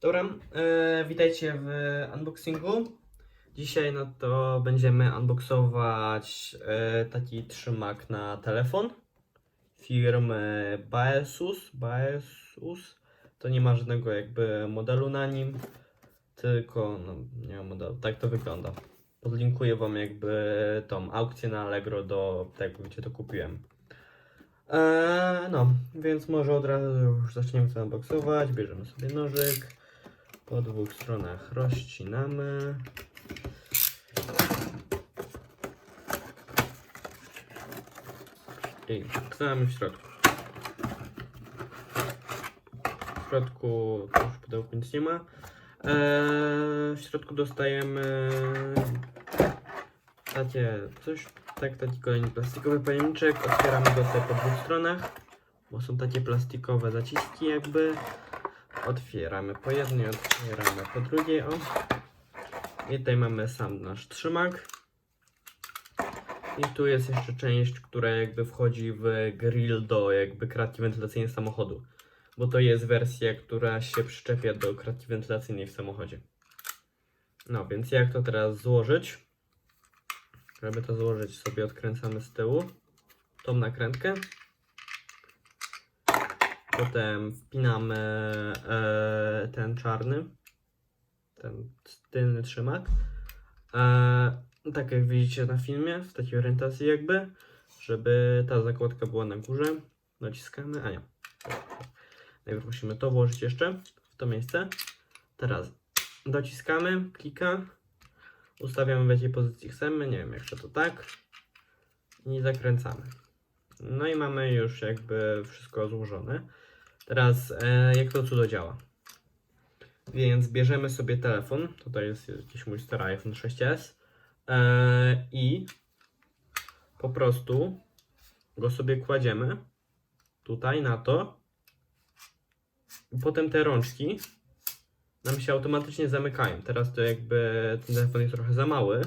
Dobra, e, witajcie w unboxingu. Dzisiaj no to będziemy unboxować e, taki trzymak na telefon firmy Baesus. Baesus. To nie ma żadnego jakby modelu na nim, tylko no, nie ma modelu. Tak to wygląda. Podlinkuję wam jakby tą aukcję na Allegro do tego, gdzie to kupiłem. Eee, no, więc może od razu już zaczniemy to unboxować. Bierzemy sobie nożyk. Po dwóch stronach rozcinamy. I wkładamy w środku. W środku już pudełku nic nie ma. Eee, w środku dostajemy takie coś, tak, taki kolejny plastikowy pojemniczek. Otwieramy go sobie po dwóch stronach, bo są takie plastikowe zaciski jakby. Otwieramy po jednej, otwieramy po drugiej, o. I tutaj mamy sam nasz trzymak. I tu jest jeszcze część, która jakby wchodzi w grill do jakby kratki wentylacyjnej samochodu. Bo to jest wersja, która się przyczepia do kratki wentylacyjnej w samochodzie. No więc jak to teraz złożyć? Żeby to złożyć sobie odkręcamy z tyłu tą nakrętkę. Potem wpinamy e, ten czarny, ten tylny trzymak. E, tak jak widzicie na filmie, w takiej orientacji jakby, żeby ta zakładka była na górze. Naciskamy, a nie. Najpierw musimy to włożyć jeszcze w to miejsce. Teraz dociskamy, klika, ustawiamy w jakiej pozycji chcemy, nie wiem, jeszcze to tak i zakręcamy. No i mamy już jakby wszystko złożone. Teraz e, jak to cudo działa? Więc bierzemy sobie telefon, tutaj jest jakiś mój stary iPhone 6s e, i po prostu go sobie kładziemy tutaj na to. I potem te rączki nam się automatycznie zamykają. Teraz to jakby ten telefon jest trochę za mały.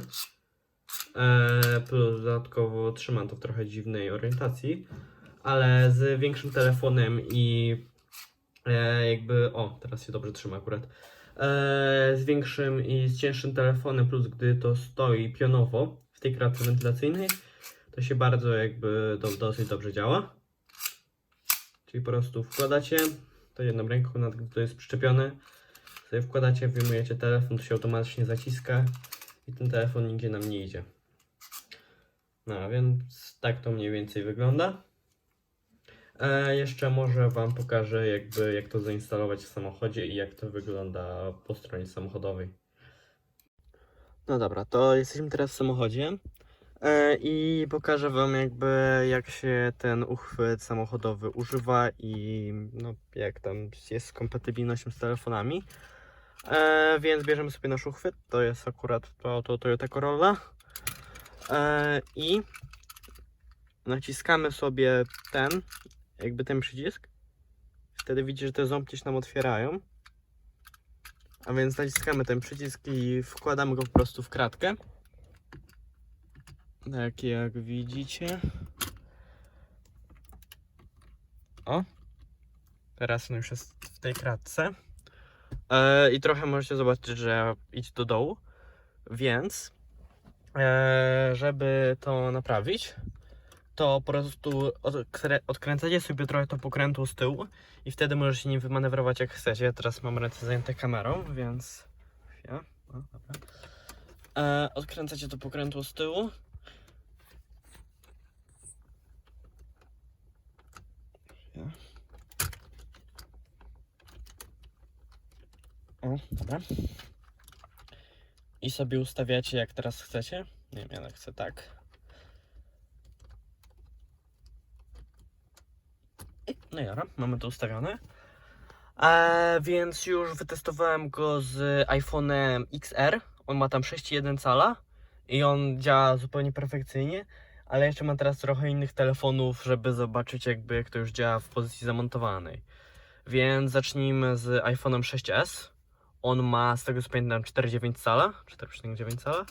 E, plus dodatkowo trzymam to w trochę dziwnej orientacji. Ale z większym telefonem i jakby. O, teraz się dobrze trzyma akurat. E, z większym i z cięższym telefonem, plus gdy to stoi pionowo w tej kratce wentylacyjnej, to się bardzo jakby do, dosyć dobrze działa. Czyli po prostu wkładacie to jedną ręką, nad to jest przyczepione, sobie wkładacie, wyjmujecie telefon, to się automatycznie zaciska i ten telefon nigdzie nam nie idzie. No, więc tak to mniej więcej wygląda. E, jeszcze może Wam pokażę jakby jak to zainstalować w samochodzie i jak to wygląda po stronie samochodowej. No dobra, to jesteśmy teraz w samochodzie e, i pokażę Wam jakby jak się ten uchwyt samochodowy używa i no, jak tam jest z kompatybilnością z telefonami. E, więc bierzemy sobie nasz uchwyt, to jest akurat to, to Toyota Corolla e, i naciskamy sobie ten, jakby ten przycisk. Wtedy widzicie, że te ząbki się nam otwierają. A więc naciskamy ten przycisk i wkładamy go po prostu w kratkę. Tak jak widzicie. O. Teraz on już jest w tej kratce. E, I trochę możecie zobaczyć, że idź do dołu. Więc, e, żeby to naprawić, to po prostu odkrę- odkręcacie sobie trochę to pokrętło z tyłu i wtedy możecie nim wymanewrować jak chcecie. Teraz mam ręce zajęte kamerą, więc. Ja. Dobra. E, odkręcacie to pokrętło z tyłu. Ja. O, dobra. I sobie ustawiacie jak teraz chcecie. Nie wiem, ja chcę tak. No dobra, mamy to ustawione. E, więc już wytestowałem go z iPhone'em XR. On ma tam 6,1 cala i on działa zupełnie perfekcyjnie. Ale jeszcze mam teraz trochę innych telefonów, żeby zobaczyć jakby jak to już działa w pozycji zamontowanej. Więc zacznijmy z iPhone'em 6s. On ma, z tego co pamiętam, 4,9 cala, 4,9 cala.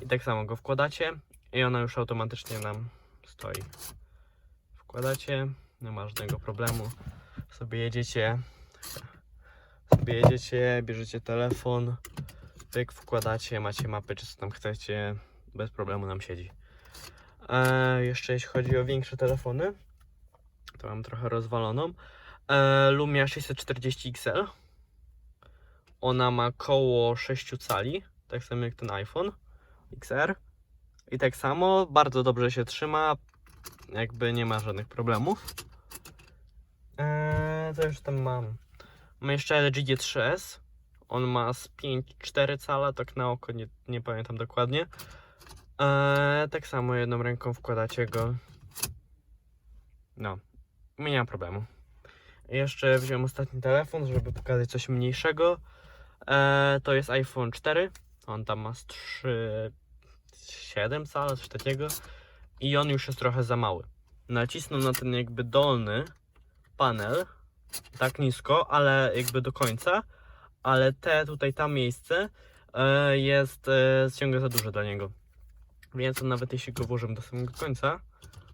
I tak samo go wkładacie i ona już automatycznie nam stoi. Wkładacie, nie ma żadnego problemu. Sobie jedziecie Sobie jedziecie, bierzecie telefon, pyk, wkładacie, macie mapy, czy co tam chcecie, bez problemu nam siedzi. E, jeszcze jeśli chodzi o większe telefony, to mam trochę rozwaloną. E, Lumia 640 XL. Ona ma koło 6 cali, tak samo jak ten iPhone XR. I tak samo, bardzo dobrze się trzyma, jakby nie ma żadnych problemów. Eee, co już tam mam? Mam jeszcze LG G3S. On ma z 5,4 cala, tak na oko, nie, nie pamiętam dokładnie. Eee, tak samo jedną ręką wkładacie go. No, nie ma problemu. Jeszcze wziąłem ostatni telefon, żeby pokazać coś mniejszego. Eee, to jest iPhone 4. On tam ma z 3, 7 cala, coś takiego. I on już jest trochę za mały. Nacisnął na ten jakby dolny panel, tak nisko, ale jakby do końca. Ale te tutaj, tam miejsce e, jest e, ciągle za duże dla niego. Więc nawet jeśli go włożymy do samego końca,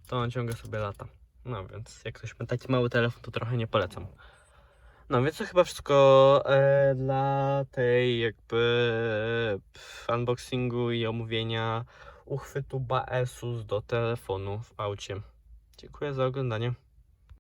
to on ciągle sobie lata. No więc jak ktoś ma taki mały telefon, to trochę nie polecam. No więc to chyba wszystko e, dla tej jakby e, unboxingu i omówienia uchwytu Baesus do telefonu w aucie. Dziękuję za oglądanie.